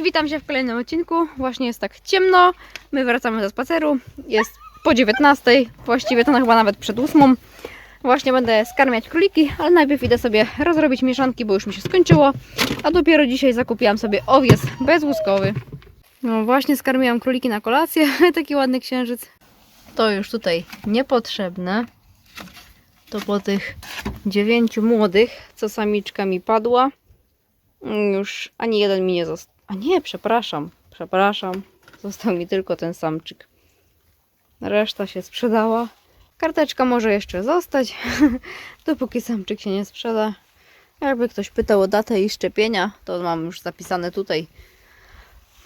Cześć, witam się w kolejnym odcinku. Właśnie jest tak ciemno. My wracamy ze spaceru. Jest po 19, właściwie to chyba nawet przed 8. Właśnie będę skarmiać króliki, ale najpierw idę sobie rozrobić mieszanki, bo już mi się skończyło. A dopiero dzisiaj zakupiłam sobie owiec bezłuskowy. No właśnie skarmiłam króliki na kolację. Taki ładny księżyc. To już tutaj niepotrzebne. To po tych dziewięciu młodych, co samiczka mi padła. Mm, Już ani jeden mi nie został. A nie, przepraszam, przepraszam. Został mi tylko ten samczyk. Reszta się sprzedała. Karteczka może jeszcze zostać, dopóki samczyk się nie sprzeda. Jakby ktoś pytał o datę i szczepienia, to mam już zapisane tutaj.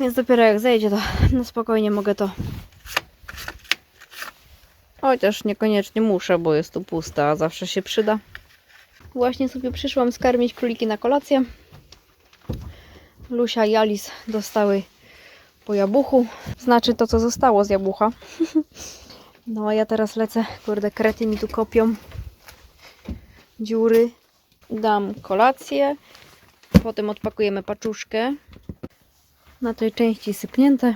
Więc dopiero jak zejdzie, to na spokojnie mogę to. Chociaż niekoniecznie muszę, bo jest tu pusta, a zawsze się przyda. Właśnie sobie przyszłam skarmić króliki na kolację. Lusia i Alice dostały po jabłuchu. Znaczy to, co zostało z jabłucha. No a ja teraz lecę. Kurde, krety mi tu kopią dziury. Dam kolację. Potem odpakujemy paczuszkę. Na tej części sypnięte.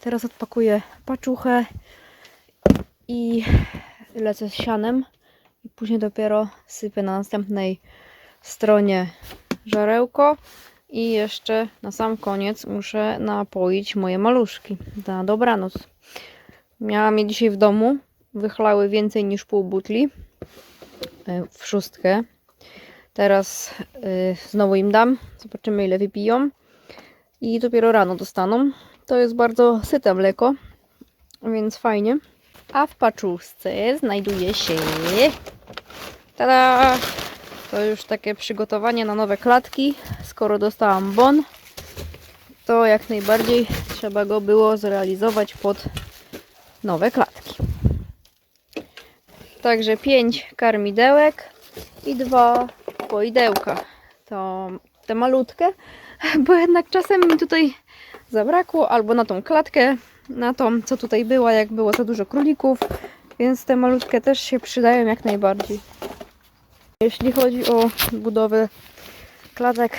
Teraz odpakuję paczuchę i lecę z sianem. I później dopiero sypię na następnej stronie żarełko. I jeszcze na sam koniec muszę napoić moje maluszki na dobranoc. Miałam je dzisiaj w domu. Wychlały więcej niż pół butli e, w szóstkę. Teraz y, znowu im dam. Zobaczymy ile wypiją. I dopiero rano dostaną. To jest bardzo syte mleko, więc fajnie. A w paczuszce znajduje się... Tada! To już takie przygotowanie na nowe klatki. Skoro dostałam bon, to jak najbardziej trzeba go było zrealizować pod nowe klatki. Także 5 karmidełek i dwa poidełka. To te malutkie, bo jednak czasem mi tutaj zabrakło albo na tą klatkę, na tą co tutaj była, jak było za dużo królików, więc te malutkie też się przydają jak najbardziej. Jeśli chodzi o budowę klatek,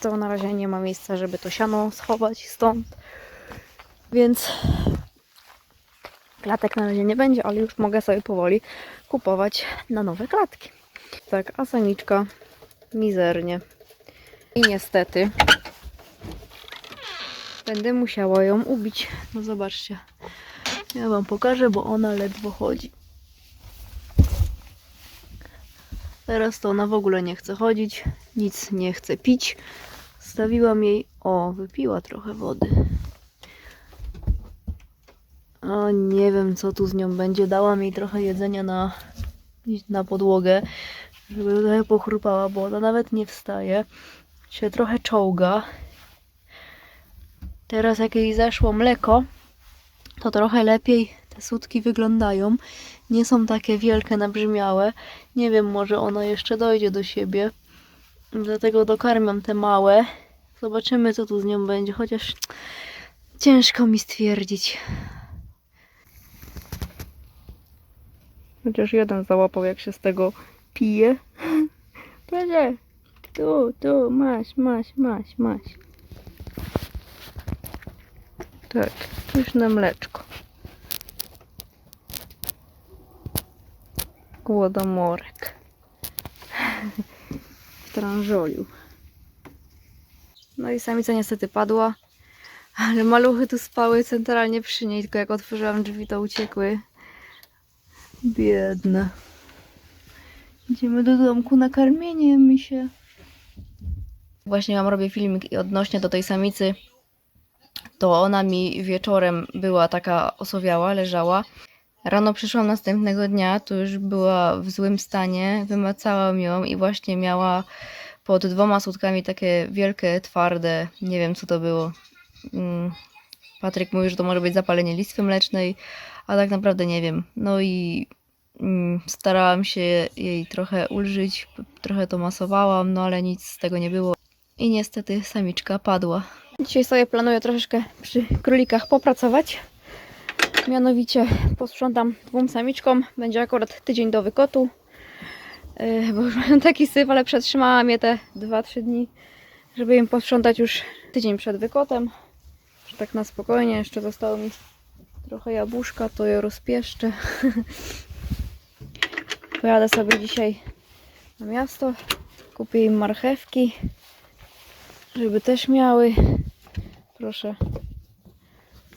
to na razie nie ma miejsca, żeby to siano schować stąd. Więc klatek na razie nie będzie, ale już mogę sobie powoli kupować na nowe klatki. Tak, a samiczka mizernie. I niestety będę musiała ją ubić. No zobaczcie. Ja wam pokażę, bo ona ledwo chodzi. Teraz to ona w ogóle nie chce chodzić, nic nie chce pić. Stawiłam jej. O, wypiła trochę wody. O, nie wiem co tu z nią będzie. Dałam jej trochę jedzenia na, na podłogę, żeby trochę pochrupała, bo ona nawet nie wstaje. Się trochę czołga. Teraz jak jej zeszło mleko, to trochę lepiej te sutki wyglądają. Nie są takie wielkie, nabrzmiałe. Nie wiem, może ona jeszcze dojdzie do siebie. Dlatego dokarmiam te małe. Zobaczymy, co tu z nią będzie, chociaż ciężko mi stwierdzić. Chociaż jeden załapał, jak się z tego pije. Proszę, tu, tu, masz, masz, masz, masz. Tak, już na mleczko. Głodomorek. W tranżoliu. No i samica niestety padła. Ale maluchy tu spały centralnie przy niej, tylko jak otworzyłam drzwi, to uciekły. Biedne. Idziemy do domku na karmienie, mi się. Właśnie mam robię filmik odnośnie do tej samicy, to ona mi wieczorem była taka osowiała, leżała. Rano przyszłam następnego dnia, to już była w złym stanie, wymacałam ją i właśnie miała pod dwoma sutkami takie wielkie, twarde, nie wiem co to było. Mm, Patryk mówił, że to może być zapalenie listwy mlecznej, a tak naprawdę nie wiem. No i mm, starałam się jej trochę ulżyć, trochę to masowałam, no ale nic z tego nie było. I niestety samiczka padła. Dzisiaj sobie planuję troszeczkę przy królikach popracować. Mianowicie posprzątam dwóm samiczkom. Będzie akurat tydzień do wykotu. Yy, bo już mają taki syf, ale przetrzymałam je te 2-3 dni. żeby im posprzątać już tydzień przed wykotem. Że tak na spokojnie, jeszcze zostało mi trochę jabłuszka, to je rozpieszczę. Pojadę sobie dzisiaj na miasto, kupię im marchewki, żeby też miały. Proszę,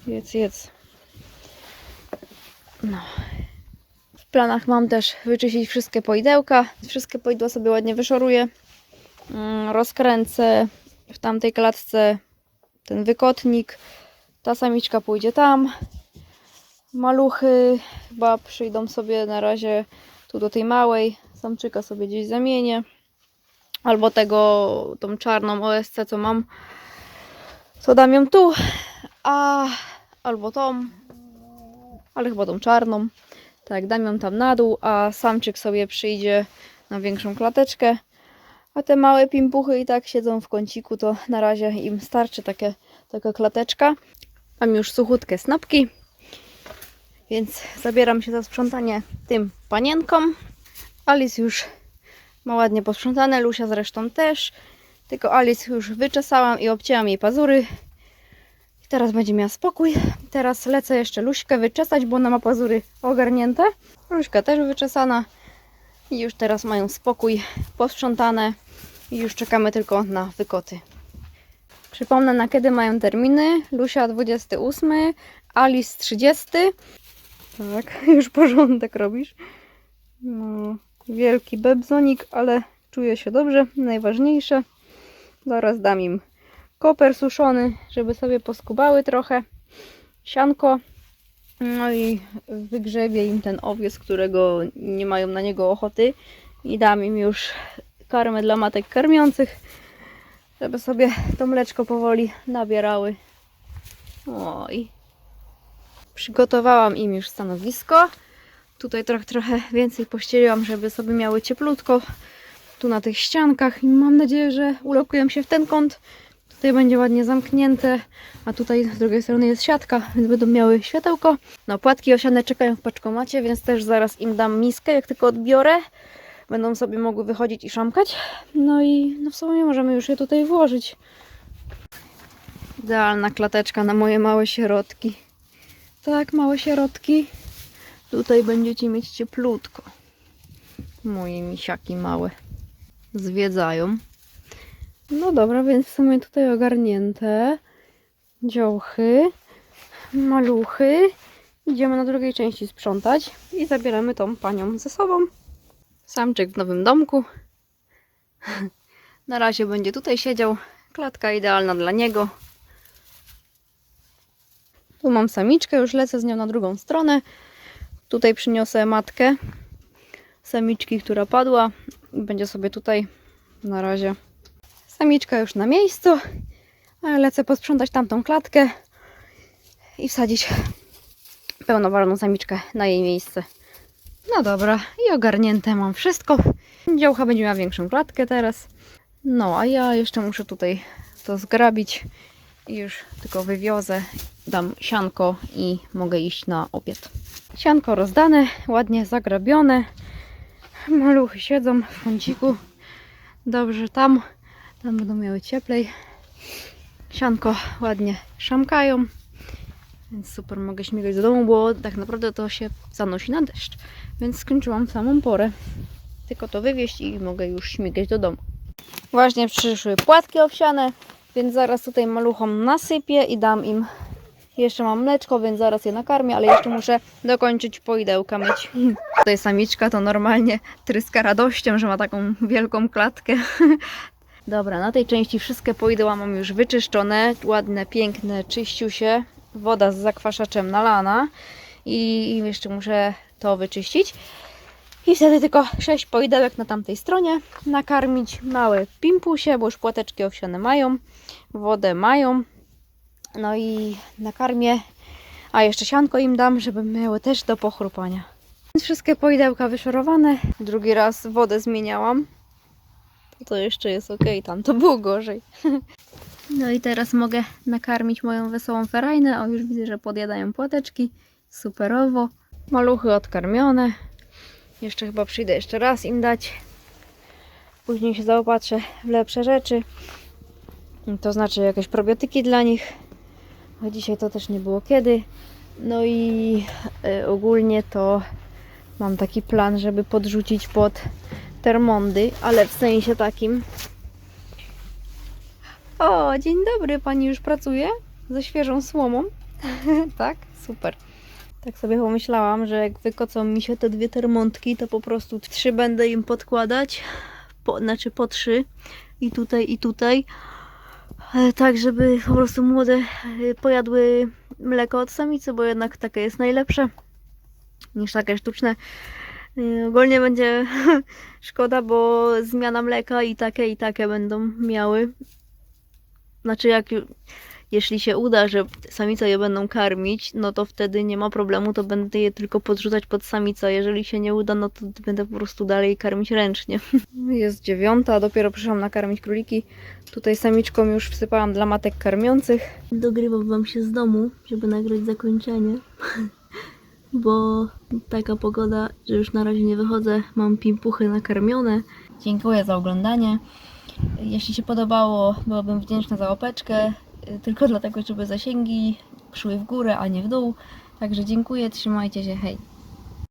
jedz, jedz. No. W planach mam też wyczyścić wszystkie poidełka. Wszystkie poidła sobie ładnie wyszoruję. Mm, Rozkręcę w tamtej klatce ten wykotnik. Ta samiczka pójdzie tam. Maluchy chyba przyjdą sobie na razie tu do tej małej. Samczyka sobie gdzieś zamienię. Albo tego, tą czarną OSC, co mam, co dam ją tu. A albo tą, ale chyba tą czarną. Tak, dam ją tam na dół, a samczyk sobie przyjdzie na większą klateczkę. A te małe pimpuchy i tak siedzą w kąciku, to na razie im starczy takie, taka klateczka. Mam już suchutkie snopki, więc zabieram się za sprzątanie tym panienkom. Alice już ma ładnie posprzątane, Lusia zresztą też. Tylko Alice już wyczesałam i obcięłam jej pazury. Teraz będzie miała spokój. Teraz lecę jeszcze Luśkę wyczesać, bo ona ma pazury ogarnięte. Luśka też wyczesana. I już teraz mają spokój, posprzątane. I już czekamy tylko na wykoty. Przypomnę na kiedy mają terminy. Lusia 28, Alice 30. Tak, już porządek robisz. No, wielki bebzonik, ale czuję się dobrze. Najważniejsze. Zaraz dam im koper suszony, żeby sobie poskubały trochę. Sianko. No i wygrzebię im ten owiec, którego nie mają na niego ochoty. I dam im już karmę dla matek karmiących, żeby sobie to mleczko powoli nabierały. Oj. Przygotowałam im już stanowisko. Tutaj trochę, trochę więcej pościeliłam, żeby sobie miały cieplutko. Tu na tych ściankach i mam nadzieję, że ulokują się w ten kąt. Tutaj będzie ładnie zamknięte, a tutaj z drugiej strony jest siatka, więc będą miały światełko. No, płatki osiane czekają w paczkomacie, więc też zaraz im dam miskę, jak tylko odbiorę. Będą sobie mogły wychodzić i szamkać. No i no w sumie możemy już je tutaj włożyć. Idealna klateczka na moje małe sierotki. Tak, małe sierotki. Tutaj będziecie mieć cieplutko. Moje misiaki małe zwiedzają. No dobra, więc w sumie tutaj ogarnięte. Dziołchy, maluchy. Idziemy na drugiej części sprzątać i zabieramy tą panią ze sobą. Samczyk w nowym domku. Na razie będzie tutaj siedział. Klatka idealna dla niego. Tu mam samiczkę, już lecę z nią na drugą stronę. Tutaj przyniosę matkę samiczki, która padła. Będzie sobie tutaj na razie. Samiczka już na miejscu, ale lecę posprzątać tamtą klatkę i wsadzić pełnowarną samiczkę na jej miejsce. No dobra, i ogarnięte mam wszystko. Działka będzie miała większą klatkę teraz. No, a ja jeszcze muszę tutaj to zgrabić i już tylko wywiozę, dam sianko i mogę iść na obiad. Sianko rozdane, ładnie zagrabione. Maluchy siedzą w kąciku. Dobrze tam. Tam będą miały cieplej. Sianko ładnie szamkają. Więc super, mogę śmigać do domu, bo tak naprawdę to się zanosi na deszcz. Więc skończyłam w samą porę. Tylko to wywieźć i mogę już śmigać do domu. Właśnie przyszły płatki owsiane, więc zaraz tutaj maluchom nasypię i dam im. Jeszcze mam mleczko, więc zaraz je nakarmię, ale jeszcze muszę dokończyć poidełka myć. Tutaj samiczka to normalnie tryska radością, że ma taką wielką klatkę. Dobra, na tej części wszystkie poidła mam już wyczyszczone, ładne, piękne, czyściusie. Woda z zakwaszaczem nalana i jeszcze muszę to wyczyścić. I wtedy tylko 6 poidełek na tamtej stronie nakarmić małe pimpusie, bo już płateczki owsiane mają, wodę mają. No i nakarmię, a jeszcze sianko im dam, żeby miały też do pochrupania. Wszystkie poidełka wyszorowane. Drugi raz wodę zmieniałam. To, jeszcze jest ok, tam to było gorzej. No i teraz mogę nakarmić moją wesołą ferajnę. O, już widzę, że podjadają płateczki. Superowo. Maluchy odkarmione. Jeszcze chyba przyjdę jeszcze raz im dać. Później się zaopatrzę w lepsze rzeczy. To znaczy jakieś probiotyki dla nich. A dzisiaj to też nie było kiedy. No i e, ogólnie to mam taki plan, żeby podrzucić pod termondy, ale w sensie takim. O, dzień dobry, pani już pracuje ze świeżą słomą. tak, super. Tak sobie pomyślałam, że jak wykocą mi się te dwie termontki, to po prostu trzy będę im podkładać. Po, znaczy po trzy. I tutaj, i tutaj. E, Tak, żeby po prostu młode e, pojadły mleko od samicy, bo jednak takie jest najlepsze niż takie sztuczne. E, Ogólnie będzie szkoda, bo zmiana mleka i takie, i takie będą miały. Znaczy, jak jeśli się uda, że samice je będą karmić, no to wtedy nie ma problemu, to będę je tylko podrzucać pod samicę. Jeżeli się nie uda, no to będę po prostu dalej karmić ręcznie. Jest dziewiąta, dopiero przyszłam nakarmić króliki. Tutaj samiczkom już wsypałam dla matek karmiących. Dogrywam wam się z domu, żeby nagrać zakończenie. Bo taka pogoda, że już na razie nie wychodzę. Mam pimpuchy nakarmione. Dziękuję za oglądanie. Jeśli się podobało, byłabym wdzięczna za łapeczkę. y, Tylko dlatego, żeby zasięgi szły w górę, a nie w dół. Także dziękuję, trzymajcie się, hej.